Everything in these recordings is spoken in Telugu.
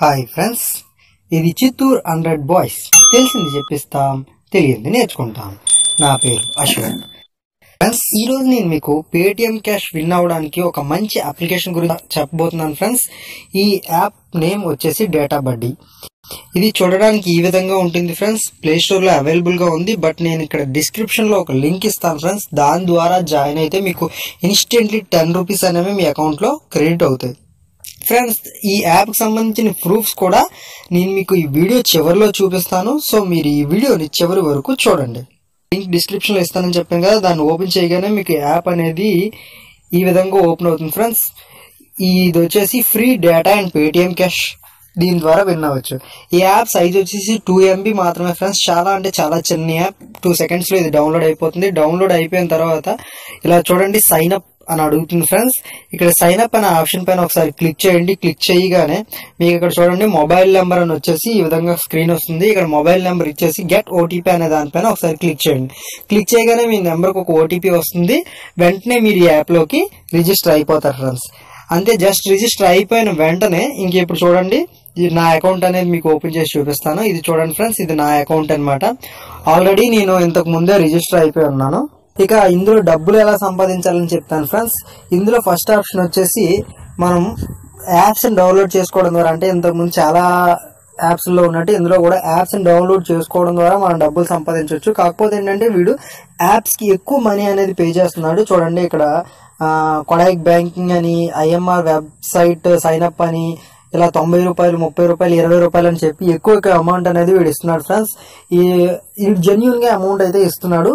హాయ్ ఫ్రెండ్స్ ఇది చిత్తూరు హండ్రెడ్ బాయ్స్. తెలిసింది చెప్పిస్తాం తెలియంది నేర్చుకుంటాం. నా పేరు అశ్వత్ ఫ్రెండ్స్ ఈ రోజు నేను మీకు పేటిఎం క్యాష్ విన్ అవడానికి ఒక మంచి అప్లికేషన్ గురించి చెప్పబోతున్నాను ఫ్రెండ్స్ ఈ యాప్ నేమ్ వచ్చేసి డేటా బడ్డీ ఇది చూడడానికి ఈ విధంగా ఉంటుంది ఫ్రెండ్స్ ప్లే స్టోర్లో అవైలబుల్గా ఉంది బట్ నేను ఇక్కడ డిస్క్రిప్షన్లో ఒక లింక్ ఇస్తాను ఫ్రెండ్స్ దాని ద్వారా జాయిన్ అయితే మీకు ఇన్స్టెంట్లీ టెన్ రూపీస్ అనేవి మీ అకౌంట్లో క్రెడిట్ అవుతాయి. ఫ్రెండ్స్ ఈ యాప్కి సంబంధించిన ప్రూఫ్స్ కూడా నేను మీకు ఈ వీడియో చివరిలో చూపిస్తాను. సో మీరు ఈ వీడియోని చివరి వరకు చూడండి. లింక్ డిస్క్రిప్షన్లో ఇస్తానని చెప్పాను కదా దాన్ని ఓపెన్ చేయగానే మీకు యాప్ అనేది ఈ విధంగా ఓపెన్ అవుతుంది. ఫ్రెండ్స్ ఇది వచ్చేసి free data and Paytm cash దీని ద్వారా వినవచ్చు. ఈ యాప్ సైజ్ వచ్చేసి టూ ఎంబీ మాత్రమే. ఫ్రెండ్స్ చాలా అంటే చాలా చిన్న యాప్ టూ సెకండ్స్లో ఇది డౌన్లోడ్ అయిపోతుంది. డౌన్లోడ్ అయిపోయిన తర్వాత ఇలా చూడండి సైన్ అప్ అని అడుగుతుంది ఫ్రెండ్స్. ఇక్కడ సైన్ అప్ అనే ఆప్షన్ పైన ఒకసారి క్లిక్ చేయండి. క్లిక్ చేయగానే మీకు ఇక్కడ చూడండి మొబైల్ నెంబర్ అని వచ్చేసి ఈ విధంగా స్క్రీన్ వస్తుంది. ఇక్కడ మొబైల్ నెంబర్ ఇచ్చేసి గెట్ ఓటీపీ అనే దానిపైన ఒకసారి క్లిక్ చేయండి. క్లిక్ చేయగానే మీ నెంబర్కి ఒక ఓటీపీ వస్తుంది. వెంటనే మీరు ఈ యాప్లోకి రిజిస్టర్ అయిపోతారు ఫ్రెండ్స్. అంతే జస్ట్ రిజిస్టర్ అయిపోయిన వెంటనే ఇంక ఇప్పుడు చూడండి నా అకౌంట్ అనేది మీకు ఓపెన్ చేసి చూపిస్తాను. ఇది చూడండి ఫ్రెండ్స్ ఇది నా అకౌంట్ అనమాట ఆల్రెడీ నేను ఇంతకు ముందే రిజిస్టర్ అయిపోయి ఉన్నాను. ఇక ఇందులో డబ్బులు ఎలా సంపాదించాలని చెప్తాను ఫ్రెండ్స్. ఇందులో ఫస్ట్ ఆప్షన్ వచ్చేసి మనం యాప్స్ డౌన్లోడ్ చేసుకోవడం ద్వారా అంటే ఇంతకుముందు చాలా యాప్స్లో ఉన్నట్టు ఇందులో కూడా యాప్స్ డౌన్లోడ్ చేసుకోవడం ద్వారా మనం డబ్బులు సంపాదించవచ్చు. కాకపోతే ఏంటంటే వీడు యాప్స్కి ఎక్కువ మనీ అనేది పే చేస్తున్నాడు. చూడండి ఇక్కడ కొడాయిక్ బ్యాంకింగ్ అని ఐఎంఆర్ వెబ్సైట్ సైన్ అప్ అని ఇలా తొంభై రూపాయలు ముప్పై రూపాయలు ఇరవై రూపాయలు అని చెప్పి ఎక్కువ ఎక్కువ అమౌంట్ అనేది వీడు ఇస్తున్నాడు ఫ్రెండ్స్ ఈ జెన్యున్గా అమౌంట్ అయితే ఇస్తున్నాడు.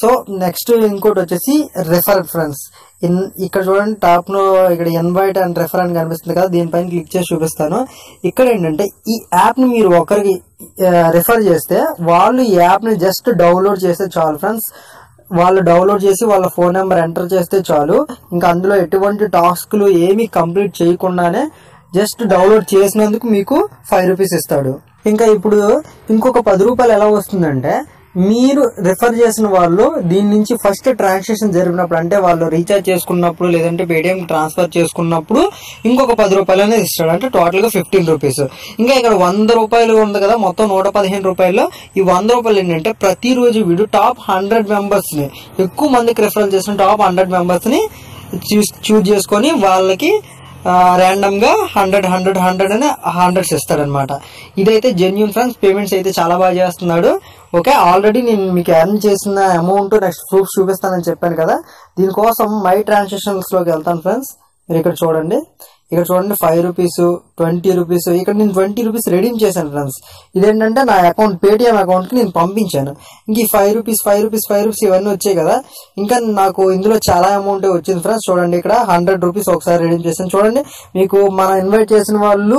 సో నెక్స్ట్ ఇంకోటి వచ్చేసి రెఫర్ ఫ్రెండ్స్ ఇన్ ఇక్కడ చూడండి టాప్లో ఇక్కడ ఇన్వైట్ అండ్ రెఫర్ అని కనిపిస్తుంది కదా దీనిపైన క్లిక్ చేసి చూపిస్తాను. ఇక్కడ ఏంటంటే ఈ యాప్ని మీరు ఒకరికి రెఫర్ చేస్తే వాళ్ళు ఈ యాప్ని జస్ట్ డౌన్లోడ్ చేస్తే చాలు ఫ్రెండ్స్ వాళ్ళు డౌన్లోడ్ చేసి వాళ్ళ ఫోన్ నెంబర్ ఎంటర్ చేస్తే చాలు. ఇంకా అందులో ఎటువంటి టాస్క్లు ఏమీ కంప్లీట్ చేయకుండానే జస్ట్ డౌన్లోడ్ చేసినందుకు మీకు ఫైవ్ రూపీస్ ఇస్తాడు. ఇంకా ఇప్పుడు ఇంకొక పది రూపాయలు ఎలా వస్తుందంటే మీరు రిఫర్ చేసిన వాళ్ళు దీని నుంచి ఫస్ట్ ట్రాన్సాక్షన్ జరిగినప్పుడు అంటే వాళ్ళు రీఛార్జ్ చేసుకున్నప్పుడు లేదంటే పేటిఎం ట్రాన్స్ఫర్ చేసుకున్నప్పుడు ఇంకొక పది రూపాయలు అనేది ఇస్తాడు. అంటే టోటల్గా ఫిఫ్టీన్ రూపీస్. ఇంకా ఇక్కడ వంద రూపాయలు ఉంది కదా మొత్తం నూట పదిహేను రూపాయలు ఈ వంద రూపాయలు ఏంటంటే ప్రతిరోజు వీడు టాప్ హండ్రెడ్ మెంబర్స్ని ఎక్కువ మందికి రిఫరల్ చేసిన టాప్ హండ్రెడ్ మెంబర్స్ని చూస్ చూజ్ చేసుకొని వాళ్ళకి ర్యాండమ్గా హండ్రెడ్ హండ్రెడ్ హండ్రెడ్ అని హండ్రెడ్స్ ఇస్తాడనమాట ఇదైతే జెన్యున్ ఫ్రెండ్స్ పేమెంట్స్ అయితే చాలా బాగా చేస్తున్నాడు. ఓకే ఆల్రెడీ నేను మీకు ఎర్న్ చేసిన అమౌంట్ నెక్స్ట్ ప్రూఫ్ చూపిస్తానని చెప్పాను కదా. దీనికోసం మై ట్రాన్సాక్షన్స్లోకి వెళ్తాను ఫ్రెండ్స్ మీరు ఇక్కడ చూడండి. ఇక్కడ చూడండి ఫైవ్ రూపీస్ ట్వంటీ రూపీస్ ఇక్కడ నేను ట్వంటీ రూపీస్ రెడీమ్ చేశాను ఫ్రెండ్స్ ఇదేంటంటే నా అకౌంట్ పేటిఎం అకౌంట్కి నేను పంపించాను. ఇంక ఈ five rupees five rupees five rupees ఇవన్నీ వచ్చాయి కదా. ఇంకా నాకు ఇందులో చాలా అమౌంట్ వచ్చింది ఫ్రెండ్స్ చూడండి ఇక్కడ హండ్రెడ్ రూపీస్ ఒకసారి రెడీమ్ చేశాను. చూడండి మీకు మనం ఇన్వైట్ చేసిన వాళ్ళు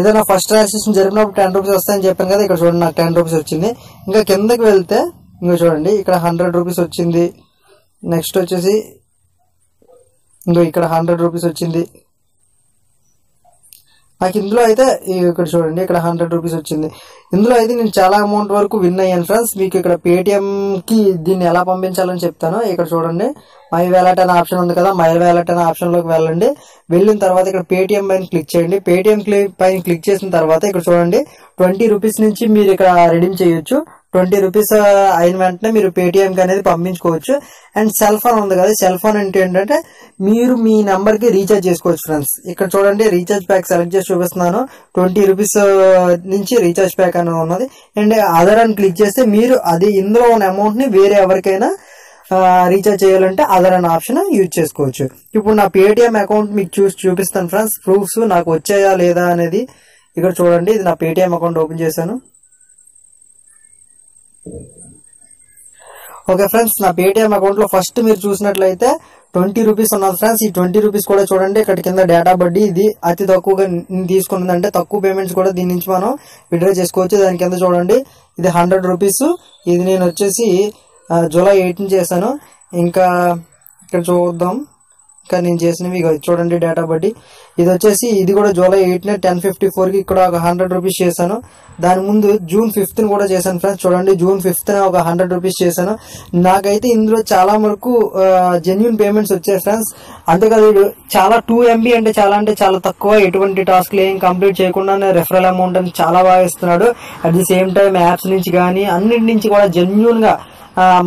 ఏదైనా ఫస్ట్ ట్రాన్సాక్షన్ జరిగినప్పుడు టెన్ రూపీస్ వస్తాయని చెప్పాను కదా. ఇక్కడ చూడండి నాకు టెన్ రూపీస్ వచ్చింది. ఇంకా కిందకి వెళ్తే ఇంకా చూడండి ఇక్కడ హండ్రెడ్ రూపీస్ వచ్చింది. నెక్స్ట్ వచ్చేసి ఇంకో ఇక్కడ హండ్రెడ్ రూపీస్ వచ్చింది. నాకు ఇందులో అయితే ఇక్కడ చూడండి ఇక్కడ హండ్రెడ్ రూపీస్ వచ్చింది. ఇందులో అయితే నేను చాలా అమౌంట్ వరకు విన్ అయ్యాను ఫ్రెండ్స్ మీకు ఇక్కడ పేటిఎంకి దీన్ని ఎలా పంపించాలని చెప్తాను ఇక్కడ చూడండి. మై వ్యాలెట్ అనే ఆప్షన్ ఉంది కదా మై వ్యాలెట్ అనే ఆప్షన్లోకి వెళ్ళండి. వెళ్ళిన తర్వాత ఇక్కడ పేటిఎం పైన క్లిక్ చేయండి. పేటిఎం పైన క్లిక్ చేసిన తర్వాత ఇక్కడ చూడండి ట్వంటీ రూపీస్ నుంచి మీరు ఇక్కడ రెడీమ్ చేయొచ్చు. ట్వంటీ రూపీస్ అయిన వెంటనే మీరు పేటిఎంకి అనేది పంపించుకోవచ్చు. అండ్ సెల్ ఫోన్ ఉంది కదా సెల్ ఫోన్ అంటే ఏంటంటే మీరు మీ నెంబర్కి రీఛార్జ్ చేసుకోవచ్చు ఫ్రెండ్స్ ఇక్కడ చూడండి రీఛార్జ్ ప్యాక్ సెలెక్ట్ చేసి చూపిస్తున్నాను. ట్వంటీ రూపీస్ నుంచి రీఛార్జ్ ప్యాక్ అని ఉన్నది. అండ్ అదర్ అని క్లిక్ చేస్తే మీరు అది ఇందులో ఉన్న అమౌంట్ని వేరే ఎవరికైనా రీఛార్జ్ చేయాలంటే అదర్ అనే ఆప్షన్ యూజ్ చేసుకోవచ్చు. ఇప్పుడు నా పేటిఎం అకౌంట్ మీకు చూసి చూపిస్తాను ఫ్రెండ్స్ ప్రూఫ్స్ నాకు వచ్చాయా లేదా అనేది ఇక్కడ చూడండి. ఇది నా పేటిఎం అకౌంట్ ఓపెన్ చేశాను. ఓకే ఫ్రెండ్స్ నా పేటిఎం అకౌంట్లో ఫస్ట్ మీరు చూసినట్లయితే ట్వంటీ రూపీస్ ఉన్నది ఫ్రెండ్స్. ఈ ట్వంటీ రూపీస్ కూడా చూడండి ఇక్కడ కింద డేటా బడ్డీ ఇది. అతి తక్కువగా తీసుకున్నది అంటే తక్కువ పేమెంట్స్ కూడా దీని నుంచి మనం విడ్రా చేసుకోవచ్చు. దాని కింద చూడండి ఇది హండ్రెడ్ రూపీస్ ఇది నేను వచ్చేసి జూలై ఎయిటీన్ చేశాను. ఇంకా ఇక్కడ చూద్దాం. కానీ నేను చేసినవి చూడండి డేటా బట్టి. ఇది వచ్చేసి ఇది కూడా జూలై ఎయిట్ టెన్ ఫిఫ్టీ ఫోర్కి ఇక్కడ ఒక హండ్రెడ్ రూపీస్ చేశాను. దాని ముందు జూన్ ఫిఫ్త్ కూడా చేశాను ఫ్రెండ్స్ చూడండి జూన్ ఫిఫ్త్ ఒక హండ్రెడ్ రూపీస్ చేశాను. నాకైతే ఇందులో చాలా వరకు జెన్యున్ పేమెంట్స్ వచ్చాయి ఫ్రెండ్స్ అంతేకాదు చాలా టూ ఎంబీ అంటే చాలా అంటే చాలా తక్కువ. ఎటువంటి టాస్క్లు ఏం కంప్లీట్ చేయకుండానే రెఫరల్ అమౌంట్ అని చాలా బాగా ఇస్తున్నాడు. At the same time apps నుంచి కానీ అన్నిటి నుంచి కూడా జెన్యున్గా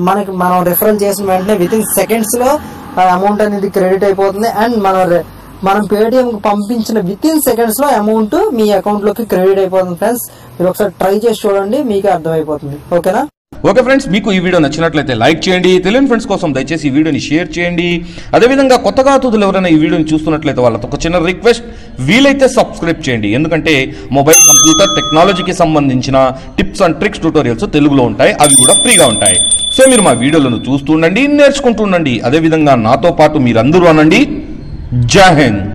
మనకి మనం రిఫరల్ చేసిన వెంటనే విత్ ఇన్ సెకండ్స్లో అమౌంట్ అనేది క్రెడిట్ అయిపోతుంది. అండ్ మన మనం పేటిఎం పంపించిన విత్ ఇన్ సెకండ్స్లో అమౌంట్ మీ అకౌంట్లోకి క్రెడిట్ అయిపోతుంది ఫ్రెండ్స్ మీరు ఒకసారి ట్రై చేసి చూడండి మీకు అర్థమైపోతుంది. ఓకేనా ఓకే ఫ్రెండ్స్ మీకు ఈ వీడియో నచ్చినట్లయితే లైక్ చేయండి తెలియని ఫ్రెండ్స్ కోసం దయచేసి ఈ వీడియోని షేర్ చేయండి. అదేవిధంగా కొత్తగా అతిథులు ఎవరైనా ఈ వీడియోని చూస్తున్నట్లయితే వాళ్ళతో ఒక చిన్న రిక్వెస్ట్ వీలైతే సబ్స్క్రైబ్ చేయండి. ఎందుకంటే మొబైల్ కంప్యూటర్ టెక్నాలజీకి సంబంధించిన టిప్స్ అండ్ ట్రిక్స్ ట్యూటోరియల్స్ తెలుగులో ఉంటాయి అవి కూడా ఫ్రీగా ఉంటాయి. సో మీరు మా వీడియోలను చూస్తూ ఉండండి నేర్చుకుంటూ ఉండండి. అదేవిధంగా నాతో పాటు మీరందరూ అనండి. జై హింద్.